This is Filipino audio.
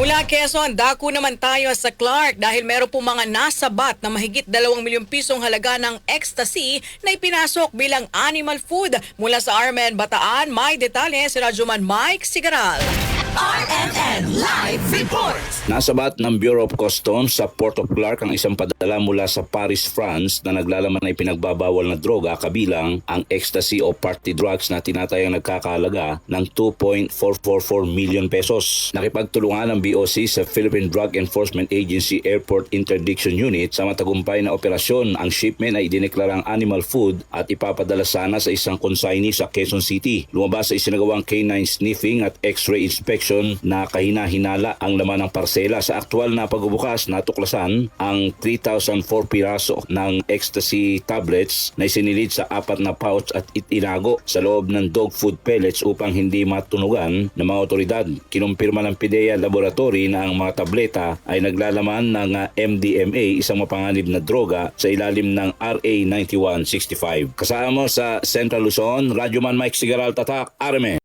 Mula Quezon, dako naman tayo sa Clark dahil meron po mga nasabat na mahigit 2 milyong pisong halaga ng ecstasy na ipinasok bilang animal food. Mula sa Armen, Bataan, may detalye si Radyoman Mike Sigaral. RMN Report. Nasabat ng Bureau of Customs sa Port of Clark ang isang padala mula sa Paris, France na naglalaman ng pinagbabawal na droga kabilang ang ecstasy o party drugs na tinatayang nagkakahalaga ng 2.444 million pesos. Nakipagtulungan ng BOC sa Philippine Drug Enforcement Agency Airport Interdiction Unit sa matagumpay na operasyon. Ang shipment ay idineklarang animal food at ipapadala sana sa isang consignee sa Quezon City. Lumabas sa isinagawang canine sniffing at x-ray inspection na kahina-hinala ang laman ng parsela. Sa aktual na pagbubukas, natuklasan ang 3,004 piraso ng ecstasy tablets na isinilid sa apat na pouch at itinago sa loob ng dog food pellets upang hindi matunugan ng mga otoridad. Kinumpirma ng PIDEA Laboratory na ang mga tableta ay naglalaman ng MDMA, isang mapanganib na droga sa ilalim ng RA 9165. Kasama sa Central Luzon, Radyoman Mike Sigaral Tatak, Arme.